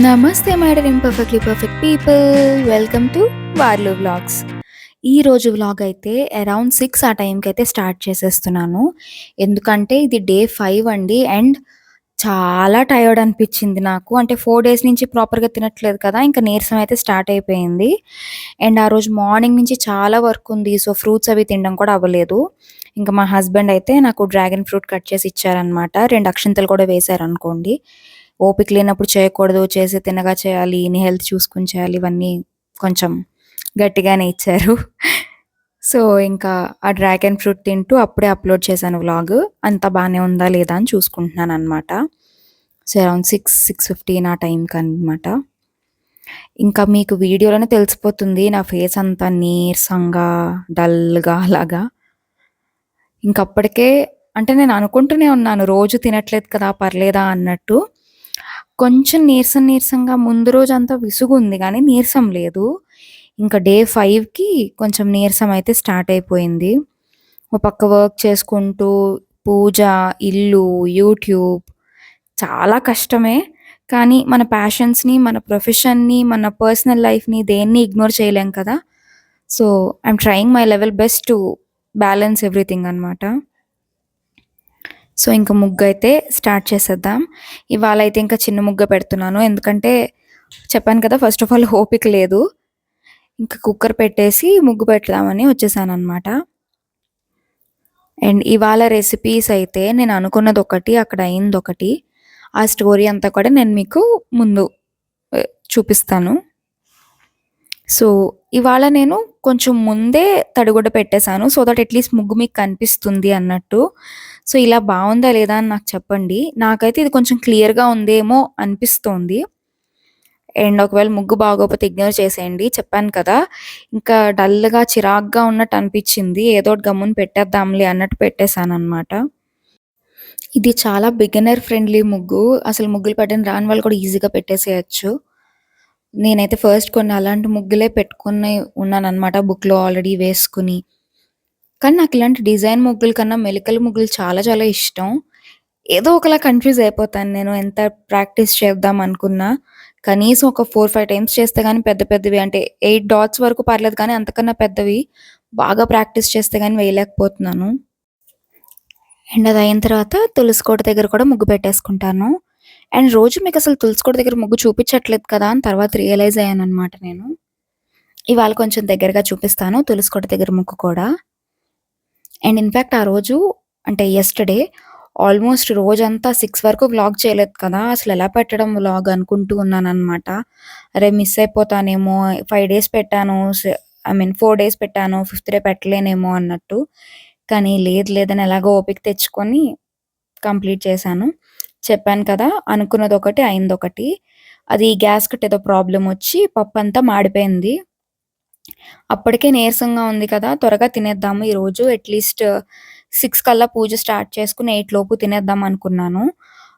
నమస్తే madam imperfectly perfect people. Welcome to వార్లు vlogs. ఈ రోజు వ్లాగ్ అయితే అరౌండ్ సిక్స్ ఆ టైంకైతే స్టార్ట్ చేసేస్తున్నాను. ఎందుకంటే ఇది డే ఫైవ్ అండి. అండ్ చాలా టయర్డ్ అనిపించింది నాకు. అంటే ఫోర్ డేస్ నుంచి ప్రాపర్‌గా తినట్లేదు కదా! ఇంకా నీరసం అయితే స్టార్ట్ అయిపోయింది. అండ్ ఆ రోజు మార్నింగ్ నుంచి చాలా వర్క్ ఉంది. సో, ఫ్రూట్స్ అవి తినడం కూడా అవ్వలేదు. ఇంకా మా హస్బెండ్ అయితే నాకు డ్రాగన్ ఫ్రూట్ కట్ చేసి ఇచ్చారనమాట. రెండు అక్షంతలు కూడా వేశారనుకోండి. ఓపిక లేనప్పుడు చేయకూడదు. చేసి తినగా చేయాలి. నీ హెల్త్ చూసుకొని చేయాలి. ఇవన్నీ కొంచెం గట్టిగానే ఇచ్చారు. సో, ఇంకా ఆ డ్రాగన్ ఫ్రూట్ తింటూ అప్పుడే అప్‌లోడ్ చేశాను వ్లాగ్. అంత బాగానే ఉందా లేదా అని చూసుకుంటున్నాను అనమాట సో, అరౌండ్ 6, 6:15 ఆ టైంకనమాట. ఇంకా మీకు వీడియోలోనే తెలిసిపోతుంది నా ఫేస్ అంతా నీరసంగా, డల్‌గా అలాగా. ఇంకప్పటికే అంటే నేను అనుకుంటూనే ఉన్నాను రోజు తినట్లేదు కదా! పర్లేదా అన్నట్టు. కొంచెం నీరసం నీరసంగా ముందు రోజు అంతా విసుగుంది కానీ నీరసం లేదు. ఇంకా డే ఫైవ్కి కొంచెం నీరసం అయితే స్టార్ట్ అయిపోయింది. ఒక పక్క వర్క్ చేసుకుంటూ, పూజ, ఇల్లు, యూట్యూబ్ చాలా కష్టమే. కానీ మన ప్యాషన్స్‌ని, మన ప్రొఫెషన్‌ని, మన పర్సనల్ లైఫ్‌ని దేన్ని ఇగ్నోర్ చేయలేం కదా! So, I'm trying my level best to balance everything అనమాట. సో, ఇంక అయితే స్టార్ట్ చేసేద్దాం. ఇవాళ అయితే ఇంకా చిన్న ముగ్గ పెడుతున్నాను. ఎందుకంటే చెప్పాను కదా! ఫస్ట్ ఆఫ్ ఆల్ ఓపిక లేదు. ఇంకా కుక్కర్ పెట్టేసి ముగ్గు పెడదామని వచ్చేసాననమాట. అండ్ ఇవాళ రెసిపీస్ అయితే నేను అనుకున్నది ఒకటి అక్కడ అయింది ఒకటి ఆ స్టోరీ అంతా కూడా నేను మీకు ముందు చూపిస్తాను. సో, ఇవాళ నేను కొంచెం ముందే తడిగుడ్డ పెట్టేశాను సో దట్ అట్‌లీస్ట్ ముగ్గు మీకు కనిపిస్తుంది అన్నట్టు. సో, ఇలా బాగుందా లేదా అని నాకు చెప్పండి. నాకైతే ఇది కొంచెం క్లియర్‌గా ఉందేమో అనిపిస్తోంది. అండ్ ఒకవేళ ముగ్గు బాగోకపోతే ఇగ్నోర్ చేసేయండి. చెప్పాను కదా! ఇంకా డల్‌గా, చిరాకుగా ఉన్నట్టు అనిపించింది. ఏదో గమ్మును పెట్టేద్దాంలే అన్నట్టు పెట్టేసాననమాట. ఇది చాలా బిగినర్ ఫ్రెండ్లీ ముగ్గు. అసలు ముగ్గులు పెట్టడం రాని వాళ్ళు కూడా ఈజీగా పెట్టేసేయచ్చు నేనైతే ఫస్ట్ కొన్ని అలాంటి ముగ్గులే పెట్టుకుని ఉన్నానన్నమాట బుక్‌లో ఆల్రెడీ వేసుకుని కానీ నాకు ఇలాంటి డిజైన్ ముగ్గుల కన్నా మెలికల ముగ్గులు చాలా చాలా ఇష్టం. ఏదో ఒకలా కన్‌ఫ్యూజ్ అయిపోతాను నేను ఎంత ప్రాక్టీస్ చేద్దాం అనుకున్నా. కనీసం ఒక 4, 5 టైమ్స్ చేస్తే కానీ పెద్ద పెద్దవి అంటే ఎయిట్ డాట్స్ వరకు పర్లేదు కానీ అంతకన్నా పెద్దవి బాగా ప్రాక్టీస్ చేస్తే కానీ వేయలేకపోతున్నాను. అండ్ అది అయిన తర్వాత తులసి కోట దగ్గర కూడా ముగ్గు పెట్టేసుకుంటాను. అండ్ రోజు మీకు తులసి కోట దగ్గర ముగ్గు చూపించట్లేదు కదా! అని తర్వాత రియలైజ్ అయ్యాను అనమాట నేను. ఇవాళ కొంచెం దగ్గరగా చూపిస్తాను తులసి దగ్గర ముగ్గు కూడా. అండ్ ఇన్‌ఫాక్ట్ ఆ రోజు అంటే ఎస్టర్డే ఆల్మోస్ట్ రోజంతా సిక్స్ వరకు వ్లాగ్ చేయలేదు కదా! అసలు ఎలా పెట్టడం వ్లాగ్ అనుకుంటూ ఉన్నాననమాట. అరే! మిస్ అయిపోతానేమో ఫైవ్ డేస్ పెట్టాను. ఐ మీన్ ఫోర్ డేస్ పెట్టాను. ఫిఫ్త్ డే పెట్టలేనేమో అన్నట్టు. కానీ లేదు లేదని ఎలాగో ఓపిక తెచ్చుకొని కంప్లీట్ చేశాను. చెప్పాను కదా! అనుకున్నది ఒకటి అయింది ఒకటి అది గ్యాస్ కట్ ఏదో ప్రాబ్లం వచ్చి పప్పు అంతా మాడిపోయింది. అప్పటికే నీరసంగా ఉంది కదా! త్వరగా తినేద్దాము ఈరోజు అట్‌లీస్ట్ సిక్స్ కల్లా పూజ స్టార్ట్ చేసుకుని ఎయిట్ లోపు తినేద్దాం అనుకున్నాను.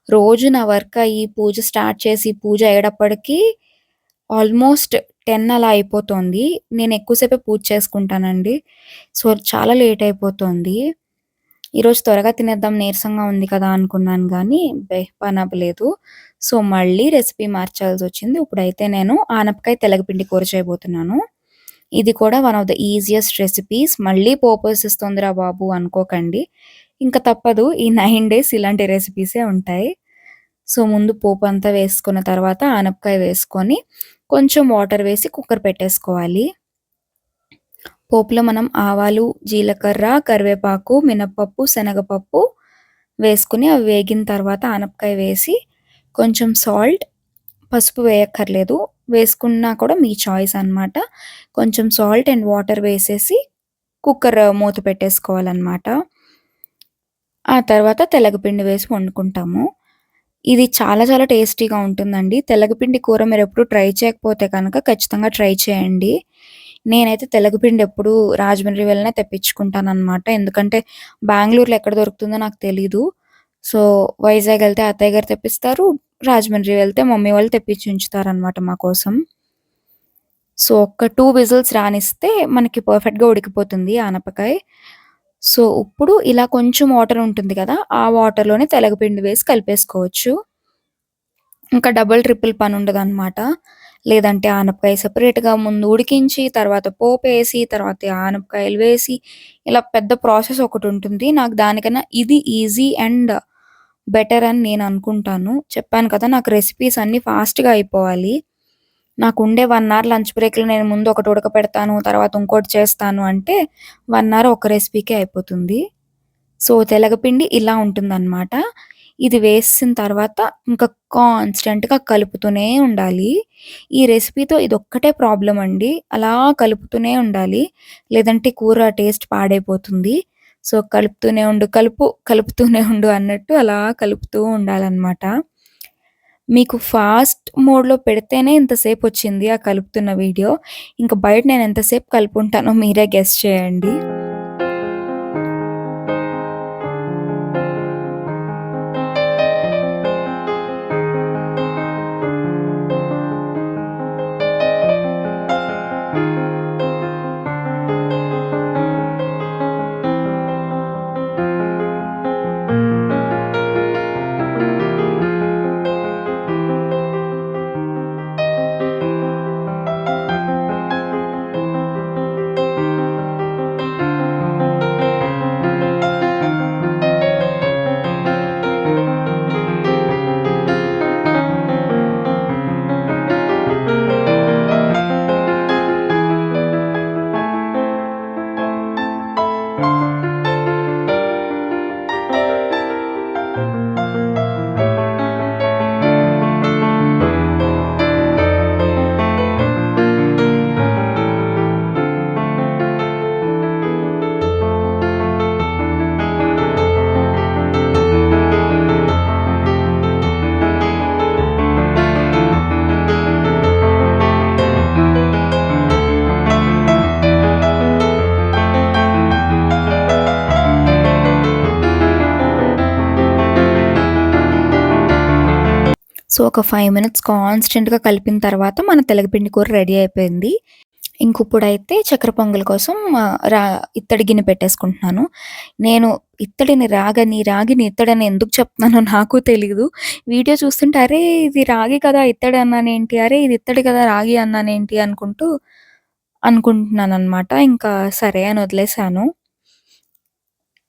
రోజు నా వర్క్ అయ్యి పూజ స్టార్ట్ చేసి పూజ అయ్యేటప్పటికీ ఆల్మోస్ట్ 10 అలా అయిపోతోంది. నేను ఎక్కువసేపే పూజ చేసుకుంటానండి. సో, చాలా లేట్ అయిపోతోంది. ఈరోజు త్వరగా తినేద్దాం నీరసంగా ఉంది కదా! అనుకున్నాను కానీ బె సో, మళ్ళీ రెసిపీ మార్చాల్సి వచ్చింది ఇప్పుడైతే నేను ఆనపకాయ తెలగపిండి కూర చేయబోతున్నాను. ఇది కూడా one of the easiest recipes. మళ్ళీ పోపేసేస్తోందిరా బాబు అనుకోకండి. ఇంకా తప్పదు. ఈ నైన్ డేస్ ఇలాంటి రెసిపీసే ఉంటాయి. సో, ముందు పోపు అంతా వేసుకున్న తర్వాత ఆనపకాయ వేసుకొని కొంచెం వాటర్ వేసి కుక్కర్ పెట్టేసుకోవాలి. పోపులో మనం ఆవాలు, జీలకర్ర, కరివేపాకు, మినపప్పు, శనగపప్పు వేసుకొని అవి వేగిన తర్వాత ఆనపకాయ వేసి కొంచెం సాల్ట్, పసుపు వేయక్కర్లేదు. వేసుకున్నా కూడా మీ చాయిస్ అనమాట. కొంచెం సాల్ట్ అండ్ వాటర్ వేసేసి కుక్కర్ మూత పెట్టేసుకోవాలన్నమాట ఆ తర్వాత తెలగపిండి వేసి వండుకుంటాము. ఇది చాలా చాలా టేస్టీగా ఉంటుందండి. తెలగపిండి కూర మీరు ఎప్పుడు ట్రై చేయకపోతే కనుక ఖచ్చితంగా ట్రై చేయండి. నేనైతే తెలగపిండి ఎప్పుడు రాజమండ్రి వెళ్ళినా తెప్పించుకుంటాననమాట. ఎందుకంటే బెంగళూరులో ఎక్కడ దొరుకుతుందో నాకు తెలీదు. సో, వైజాగ్ వెళ్తే అత్తయ్య గారు తెప్పిస్తారు. రాజమండ్రి వెళ్తే మమ్మీ వాళ్ళు తెప్పించి ఉంచుతారనమాట మా కోసం. సో, ఒక్క టూ విజిల్స్ రానిస్తే మనకి పర్ఫెక్ట్‌గా ఉడికిపోతుంది ఆనపకాయ. సో, ఇప్పుడు ఇలా కొంచెం వాటర్ ఉంటుంది కదా! ఆ వాటర్‌లోనే తెలగపిండి వేసి కలిపేసుకోవచ్చు. ఇంకా డబుల్ ట్రిపుల్ పని ఉండదు అనమాట లేదంటే ఆనపకాయ సెపరేట్‌గా ముందు ఉడికించి, తర్వాత పోపు వేసి తర్వాత ఆనపకాయలు వేసి, ఇలా పెద్ద ప్రాసెస్ ఒకటి ఉంటుంది నాకు దానికన్నా ఇది ఈజీ అండ్ బెటర్ అని నేను అనుకుంటాను. చెప్పాను కదా! నాకు రెసిపీస్ అన్నీ ఫాస్ట్‌గా అయిపోవాలి. నాకు ఉండే వన్ అవర్ లంచ్ బ్రేక్‌లో నేను ముందు ఒకటి ఉడకపెడతాను. తర్వాత ఇంకోటి చేస్తాను అంటే వన్ అవర్ ఒక రెసిపీకే అయిపోతుంది. సో, తెలగపిండి ఇలా ఉంటుందనమాట. ఇది వేసిన తర్వాత ఇంకా కాన్స్టెంట్‌గా కలుపుతూనే ఉండాలి. ఈ రెసిపీతో ఇది ఒక్కటే ప్రాబ్లం అండి. అలా కలుపుతూనే ఉండాలి. లేదంటే కూర టేస్ట్ పాడైపోతుంది. సో, కలుపుతూనే ఉండు, కలుపు, కలుపుతూనే ఉండు అన్నట్టు అలా కలుపుతూ ఉండాలన్నమాట మీకు ఫాస్ట్ మోడ్‌లో పెడితేనే ఇంతసేపు వచ్చింది ఆ కలుపుతున్న వీడియో. ఇంకా బయట నేను ఎంతసేపు కలుపుంటానో మీరే గెస్ట్ చేయండి. సో, ఒక ఫైవ్ మినిట్స్ కాన్స్టెంట్‌గా కలిపిన తర్వాత మన తెలగపిండి కూర రెడీ అయిపోయింది. ఇంకిప్పుడైతే చక్కెర పొంగల్ కోసం రా ఇత్తడి గిన్నె పెట్టేసుకుంటున్నాను. నేను ఇత్తడిని రాగని, రాగిని ఇత్తడని ఎందుకు చెప్తున్నానో నాకు తెలీదు. వీడియో చూస్తుంటే అరే! ఇది రాగి కదా! ఇత్తడి అన్నానేంటి? అరే! ఇది ఇత్తడి కదా! రాగి అన్నానేంటి? అనుకుంటూ అనుకుంటున్నాను అనమాట ఇంకా సరే అని వదిలేసాను.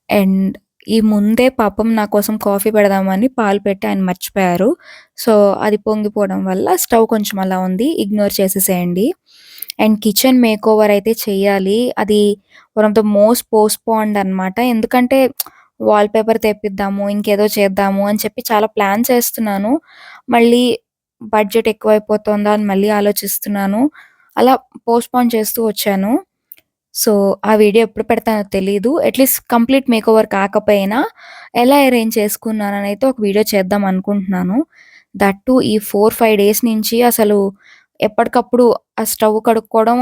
అండ్ ఈ ముందే పాపం నా కోసం కాఫీ పెడదామని పాలు పెట్టి ఆయన మర్చిపోయారు. సో, అది పొంగిపోవడం వల్ల స్టవ్ కొంచెం అలా ఉంది. ఇగ్నోర్ చేసేసేయండి. అండ్ కిచెన్ మేకోవర్ అయితే చేయాలి అది one of the most postponed అనమాట. ఎందుకంటే వాల్ పేపర్ తెప్పిద్దాము, ఇంకేదో చేద్దాము అని చెప్పి చాలా ప్లాన్ చేస్తున్నాను. మళ్ళీ బడ్జెట్ ఎక్కువైపోతుందా అని మళ్ళీ ఆలోచిస్తున్నాను. అలా పోస్ట్‌పోన్ చేస్తూ వచ్చాను. సో, ఆ వీడియో ఎప్పుడు పెడతానో తెలీదు. అట్‌లీస్ట్ కంప్లీట్ మేకోవర్ కాకపోయినా ఎలా అరేంజ్ చేసుకున్నాననైతే ఒక వీడియో చేద్దాం అనుకుంటున్నాను. దట్ టూ ఈ 4, 5 డేస్ నుంచి అసలు ఎప్పటికప్పుడు ఆ స్టవ్ కడుక్కోవడం,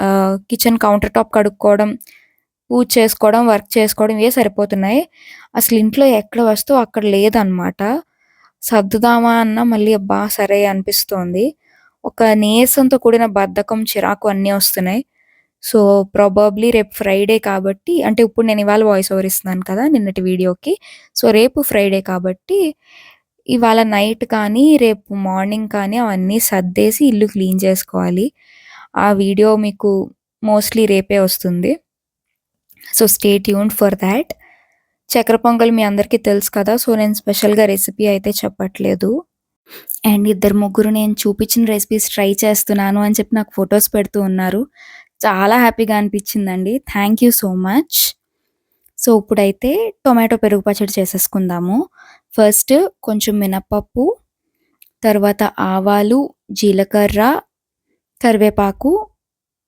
ఆ కిచెన్ కౌంటర్ టాప్ కడుక్కోవడం, పూజ చేసుకోవడం, వర్క్ చేసుకోవడం ఇవే సరిపోతున్నాయి. అసలు ఇంట్లో ఎక్కడ వస్తువు అక్కడ లేదనమాట. సర్దుదామా అన్నా మళ్ళీ అబ్బా! సరే అనిపిస్తోంది. ఒక నీరసంతో కూడిన బద్ధకం, చిరాకు అన్నీ వస్తున్నాయి. సో, ప్రాబబ్లీ రేపు ఫ్రైడే కాబట్టి అంటే ఇప్పుడు నేను ఇవాళ వాయిస్ ఓవర్ ఇస్తున్నాను కదా! నిన్నటి వీడియోకి. సో, రేపు ఫ్రైడే కాబట్టి ఇవాళ నైట్ కానీ, రేపు మార్నింగ్ కానీ అవన్నీ సర్దేసి ఇల్లు క్లీన్ చేసుకోవాలి. ఆ వీడియో మీకు మోస్ట్‌లీ రేపే వస్తుంది. So, stay tuned for that చక్కెర పొంగల్ మీ అందరికీ తెలుసు కదా! సో, నేను స్పెషల్‌గా రెసిపీ అయితే చెప్పట్లేదు. అండ్ ఇద్దరు ముగ్గురు నేను చూపించిన రెసిపీస్ ట్రై చేస్తున్నాను అని చెప్పి నాకు ఫొటోస్ పెడుతూ ఉన్నారు. చాలా హ్యాపీగా అనిపించిందండి. Thank you so much. So, ఇప్పుడైతే టొమాటో పెరుగు పచ్చడి చేసేసుకుందాము. ఫస్ట్ కొంచెం మినప్పప్పు తర్వాత ఆవాలు, జీలకర్ర, కరివేపాకు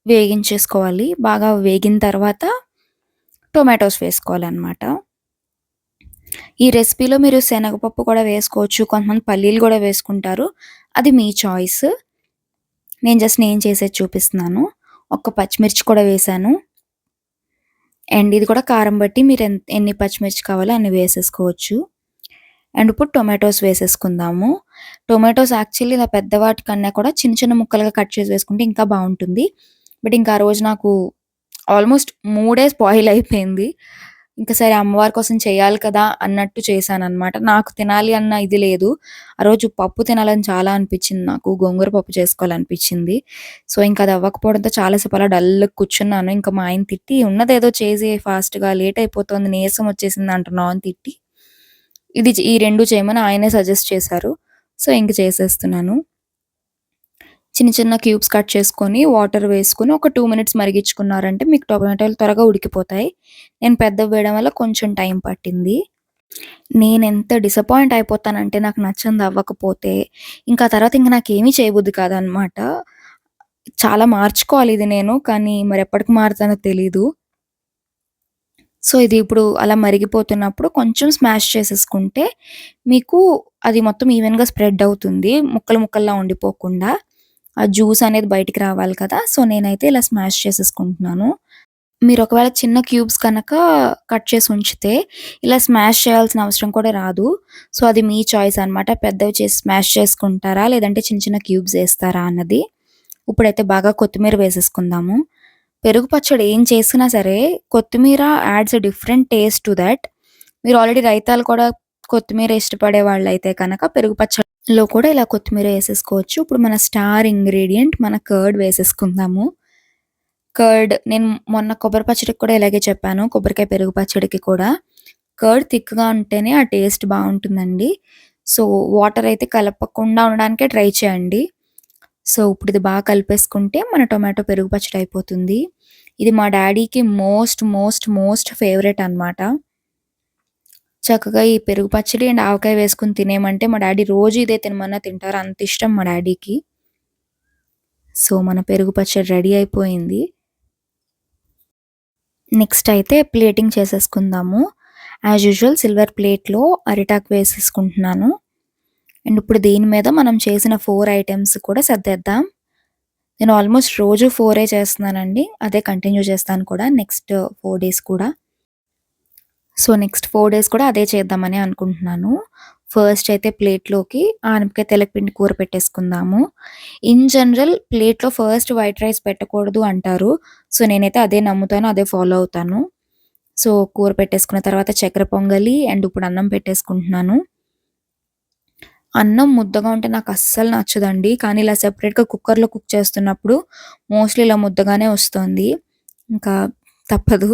వేగించేసుకోవాలి. బాగా వేగిన తర్వాత టొమాటోస్ వేసుకోవాలన్నమాట ఈ రెసిపీలో మీరు శనగపప్పు కూడా వేసుకోవచ్చు. కొంతమంది పల్లీలు కూడా వేసుకుంటారు. అది మీ చాయిస్. నేను జస్ట్ నేను చేసేది చూపిస్తున్నాను. ఒక్క పచ్చిమిర్చి కూడా వేశాను. అండ్ ఇది కూడా కారం బట్టి మీరు ఎన్ని పచ్చిమిర్చి కావాలో అన్ని వేసేసుకోవచ్చు. అండ్ ఇప్పుడు టొమాటోస్ వేసేసుకుందాము. టొమాటోస్ యాక్చువల్లీ ఇలా పెద్దవాటి కన్నా కూడా చిన్న చిన్న ముక్కలుగా కట్ చేసి వేసుకుంటే ఇంకా బాగుంటుంది బట్ ఇంకా ఆ రోజు నాకు ఆల్మోస్ట్ మూడే స్పాయిల్ అయిపోయింది. ఇంకా సరే అమ్మవారి కోసం చేయాలి కదా అన్నట్టు చేశాను అనమాట నాకు తినాలి అన్న ఇది లేదు. ఆ రోజు పప్పు తినాలని చాలా అనిపించింది నాకు. గోంగూర పప్పు చేసుకోవాలనిపించింది. సో, ఇంకా అది అవ్వకపోవడంతో చాలాసేపు అలా డల్ కూర్చున్నాను. ఇంకా మా ఆయన తిట్టి ఉన్నదేదో చేసి ఫాస్ట్‌గా లేట్ అయిపోతుంది, నీరసం వచ్చేసింది అంటున్నావు అని తిట్టి, ఇది ఈ రెండు చేయమని ఆయనే సజెస్ట్ చేశారు. సో, ఇంక చేసేస్తున్నాను. చిన్న చిన్న క్యూబ్స్ కట్ చేసుకొని, వాటర్ వేసుకొని ఒక టూ మినిట్స్ మరిగించుకున్నారంటే మీకు టొమాటోలు త్వరగా ఉడికిపోతాయి. నేను పెద్దవి వేయడం వల్ల కొంచెం టైం పట్టింది. నేను ఎంత డిసప్పాయింట్ అయిపోతానంటే నాకు నచ్చింది అవ్వకపోతే, ఇంకా తర్వాత ఇంక ఏమీ చేయబుద్ది కాదనమాట. చాలా మార్చుకోవాలి ఇది నేను. కానీ మరి ఎప్పటికి మారుతానో తెలీదు. సో, ఇది ఇప్పుడు అలా మరిగిపోతున్నప్పుడు కొంచెం స్మాష్ చేసేసుకుంటే, మీకు అది మొత్తం ఈవెన్‌గా స్ప్రెడ్ అవుతుంది. ముక్కలు ముక్కల్లా ఉండిపోకుండా. ఆ జ్యూస్ అనేది బయటికి రావాలి కదా! సో, నేనైతే ఇలా స్మాష్ చేసేసుకుంటున్నాను. మీరు ఒకవేళ చిన్న క్యూబ్స్ కనుక కట్ చేసి ఉంచితే, ఇలా స్మాష్ చేయాల్సిన అవసరం కూడా రాదు. సో, అది మీ చాయిస్ అనమాట. పెద్దవి చేసి స్మాష్ చేసుకుంటారా? లేదంటే చిన్న చిన్న క్యూబ్స్ వేస్తారా అన్నది. ఇప్పుడైతే బాగా కొత్తిమీర వేసేసుకుందాము. పెరుగు పచ్చడి ఏం చేసినా సరే, కొత్తిమీర adds a different taste to that మీరు ఆల్రెడీ రైతాలు కూడా కొత్తిమీర ఇష్టపడే వాళ్ళు అయితే కనుక పెరుగు పచ్చడి లో కూడా ఇలా కొత్తిమీర వేసేసుకోవచ్చు. ఇప్పుడు మన స్టార్ ఇంగ్రీడియంట్ మన కర్డ్ వేసేసుకుందాము. కర్డ్ నేను మొన్న కొబ్బరి పచ్చడికి కూడా ఇలాగే చెప్పాను. కొబ్బరికాయ పెరుగు పచ్చడికి కూడా. కర్డ్ థిక్‌గా ఉంటేనే ఆ టేస్ట్ బాగుంటుందండి సో, వాటర్ అయితే కలపకుండా ఉండడానికే ట్రై చేయండి. సో, ఇప్పుడు ఇది బాగా కలిపేసుకుంటే మన టొమాటో పెరుగు పచ్చడి అయిపోతుంది. ఇది మా డాడీకి మోస్ట్, మోస్ట్, మోస్ట్ ఫేవరెట్ అనమాట. చక్కగా ఈ పెరుగు పచ్చడి అండ్ ఆవకాయ వేసుకుని తినేమంటే మా డాడీ రోజు ఇదే తినమన్నా తింటారు. అంత ఇష్టం మా డాడీకి సో, మన పెరుగు పచ్చడి రెడీ అయిపోయింది. నెక్స్ట్ అయితే ప్లేటింగ్ చేసేసుకుందాము. యాజ్ యూజువల్ సిల్వర్ ప్లేట్‌లో అరిటాకు వేసేసుకుంటున్నాను. అండ్ ఇప్పుడు దీని మీద మనం చేసిన ఫోర్ ఐటమ్స్ కూడా సర్దేద్దాం. నేను ఆల్మోస్ట్ రోజు ఫోరే చేస్తున్నానండి. అదే కంటిన్యూ చేస్తాను కూడా నెక్స్ట్ ఫోర్ డేస్ కూడా. సో, నెక్స్ట్ ఫోర్ డేస్ కూడా అదే చేద్దామని అనుకుంటున్నాను. ఫస్ట్ అయితే ప్లేట్‌లోకి ఆనపకాయ తెలకపిండి కూర పెట్టేసుకుందాము. ఇన్ జనరల్ ప్లేట్‌లో ఫస్ట్ వైట్ రైస్ పెట్టకూడదు అంటారు. సో, నేనైతే అదే నమ్ముతాను. అదే ఫాలో అవుతాను. సో, కూర పెట్టేసుకున్న తర్వాత చక్కెర పొంగలి అండ్ ఇప్పుడు అన్నం పెట్టేసుకుంటున్నాను. అన్నం ముద్దగా ఉంటే నాకు అస్సలు నచ్చదండి. కానీ ఇలా సెపరేట్‌గా కుక్కర్‌లో కుక్ చేస్తున్నప్పుడు మోస్ట్‌లీ ఇలా ముద్దగానే వస్తుంది. ఇంకా తప్పదు.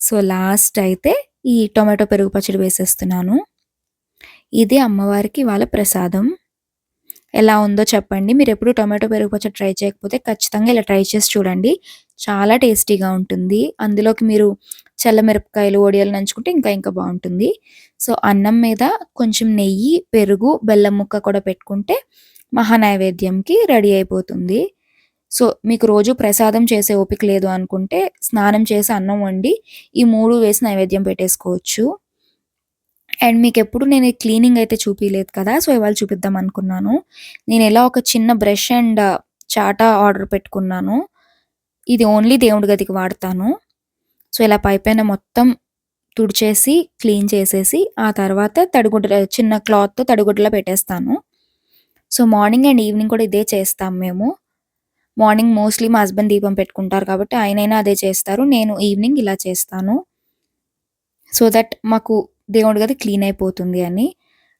సో, లాస్ట్ అయితే ఈ టొమాటో పెరుగు పచ్చడి వేసేస్తున్నాను. ఇది అమ్మవారికి ఇవాళ ప్రసాదం. ఎలా ఉందో చెప్పండి. మీరు ఎప్పుడు టొమాటో పెరుగు పచ్చడి ట్రై చేయకపోతే ఖచ్చితంగా ఇలా ట్రై చేసి చూడండి. చాలా టేస్టీగా ఉంటుంది. అందులోకి మీరు చల్లమిరపకాయలు, వడియాలు నంచుకుంటే ఇంకా ఇంకా బాగుంటుంది సో, అన్నం మీద కొంచెం నెయ్యి, పెరుగు, బెల్లం ముక్క కూడా పెట్టుకుంటే మహా నైవేద్యంకి రెడీ అయిపోతుంది. సో, మీకు రోజు ప్రసాదం చేసే ఓపిక లేదు అనుకుంటే స్నానం చేసి అన్నం వండి ఈ మూడు వేసి నైవేద్యం పెట్టేసుకోవచ్చు. అండ్ మీకు ఎప్పుడు నేను క్లీనింగ్ అయితే చూపించలేదు కదా! సో, ఇవాళ చూపిద్దాం అనుకున్నాను. నేను ఎలా ఒక చిన్న బ్రష్ అండ్ చాటా ఆర్డర్ పెట్టుకున్నాను. ఇది ఓన్లీ దేవుడి గదికి వాడతాను. సో, ఇలా పైపైన మొత్తం తుడిచేసి, క్లీన్ చేసేసి ఆ తర్వాత తడిగుడ్డ చిన్న క్లాత్‌తో తడిగుడ్డలో పెట్టేస్తాను. సో, మార్నింగ్ అండ్ ఈవినింగ్ కూడా ఇదే చేస్తాం మేము. మార్నింగ్ మోస్ట్‌లీ మా హస్బెండ్ దీపం పెట్టుకుంటారు కాబట్టి ఆయనైనా అదే చేస్తారు. నేను ఈవినింగ్ ఇలా చేస్తాను. సో దట్ మాకు దేవుడి గది క్లీన్ అయిపోతుంది అని.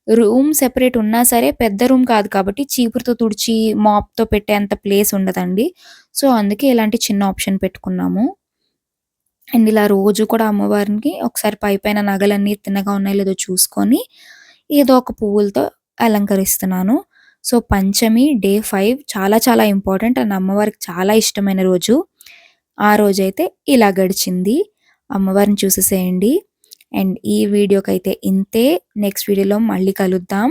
రూమ్ సెపరేట్ ఉన్నా సరే పెద్ద రూమ్ కాదు కాబట్టి చీపురుతో తుడిచి, మాప్‌తో పెట్టేంత ప్లేస్ ఉండదండి. సో, అందుకే ఇలాంటి చిన్న ఆప్షన్ పెట్టుకున్నాము. అండ్ ఇలా రోజు కూడా అమ్మవారికి ఒకసారి పైపైన నగలన్నీ తిన్నగా ఉన్నాయో లేదో చూసుకొని, ఏదో ఒక పువ్వులతో అలంకరిస్తున్నాను. సో, పంచమి డే ఫైవ్ చాలా చాలా ఇంపార్టెంట్ అండ్ అమ్మవారికి చాలా ఇష్టమైన రోజు. ఆ రోజైతే ఇలా గడిచింది. అమ్మవారిని చూసేసేయండి. అండ్ ఈ వీడియోకైతే ఇంతే. నెక్స్ట్ వీడియోలో మళ్ళీ కలుద్దాం.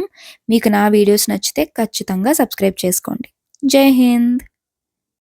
మీకు నా వీడియోస్ నచ్చితే ఖచ్చితంగా సబ్స్క్రైబ్ చేసుకోండి. జై హింద్.